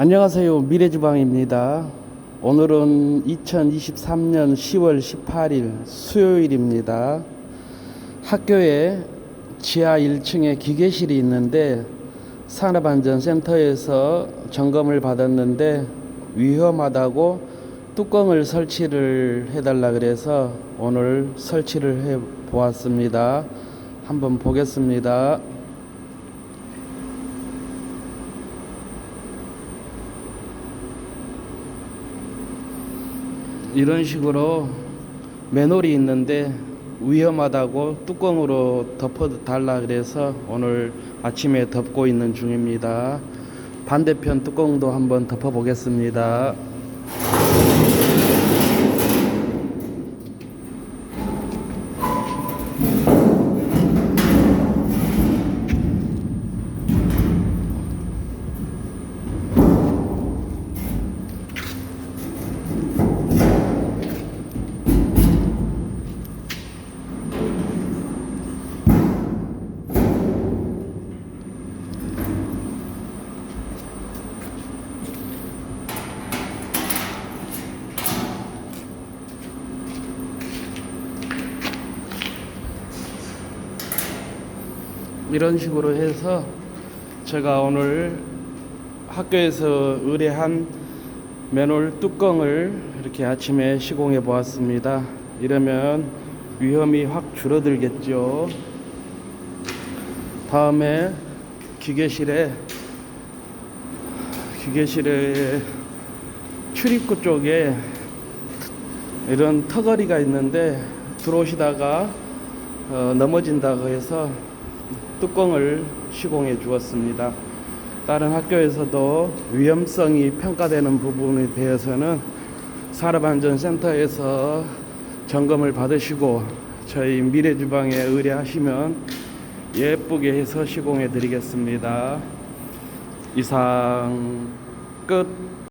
안녕하세요. 미래주방입니다. 오늘은 2023년 10월 18일 수요일입니다. 학교에 지하 1층에 기계실이 있는데 산업안전센터에서 점검을 받았는데 위험하다고 뚜껑을 설치를 해달라 그래서 오늘 설치를 해 보았습니다. 한번 보겠습니다. 이런 식으로 맨홀이 있는데 위험하다고 뚜껑으로 덮어 달라 그래서 오늘 아침에 덮고 있는 중입니다. 반대편 뚜껑도 한번 덮어 보겠습니다. 이런 식으로 해서 제가 오늘 학교에서 의뢰한 맨홀 뚜껑을 이렇게 아침에 시공해 보았습니다. 이러면 위험이 확 줄어들겠죠. 다음에 기계실에 기계실에 출입구 쪽에 이런 턱걸이가 있는데 들어오시다가 어, 넘어진다고 해서 뚜껑을 시공해 주었습니다. 다른 학교에서도 위험성이 평가되는 부분에 대해서는 산업안전센터에서 점검을 받으시고 저희 미래주방에 의뢰하시면 예쁘게 해서 시공해 드리겠습니다. 이상 끝.